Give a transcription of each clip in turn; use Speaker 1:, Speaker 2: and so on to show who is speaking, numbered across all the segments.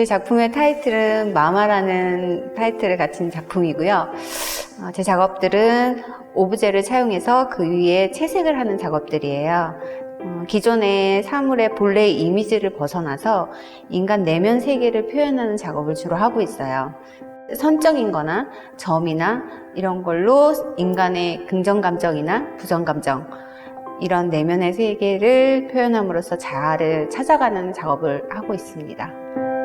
Speaker 1: 제 작품의 타이틀은 마마라는 타이틀을 가진 작품이고요. 어, 제 작업들은 오브제를 차용해서 그 위에 채색을 하는 작업들이에요. 어, 기존의 사물의 본래의 이미지를 벗어나서 인간 내면 세계를 표현하는 작업을 주로 하고 있어요. 선적인 거나 점이나 이런 걸로 인간의 긍정 감정이나 부정 감정 이런 내면의 세계를 표현함으로써 자아를 찾아가는 작업을 하고 있습니다.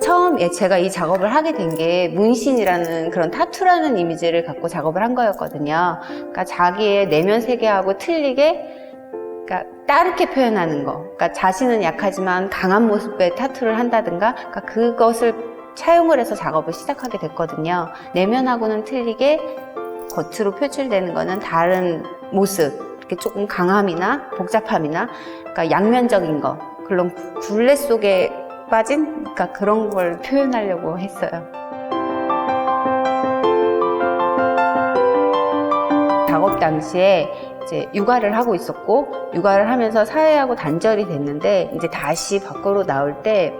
Speaker 1: 처음 에 제가 이 작업을 하게 된 게 문신이라는 그런 타투라는 이미지를 갖고 작업을 한 거였거든요. 그러니까 자기의 내면 세계하고 틀리게 그러니까 따르게 표현하는 거. 그러니까 자신은 약하지만 강한 모습의 타투를 한다든가 그러니까 그것을 차용을 해서 작업을 시작하게 됐거든요. 내면하고는 틀리게 겉으로 표출되는 거는 다른 모습, 이렇게 조금 강함이나 복잡함이나 그러니까 양면적인 거, 그런 굴레 속에 빠진 그러니까 그런 걸 표현하려고 했어요. 작업 당시에 이제 육아를 하고 있었고 육아를 하면서 사회하고 단절이 됐는데 이제 다시 밖으로 나올 때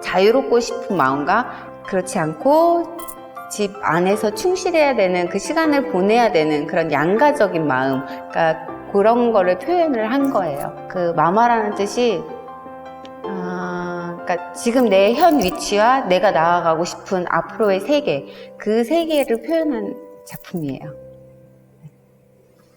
Speaker 1: 자유롭고 싶은 마음과 그렇지 않고 집 안에서 충실해야 되는 그 시간을 보내야 되는 그런 양가적인 마음 그러니까 그런 거를 표현을 한 거예요. 그 마마라는 뜻이 아, 그러니까 지금 내 현 위치와 내가 나아가고 싶은 앞으로의 세계 그 세계를 표현한 작품이에요.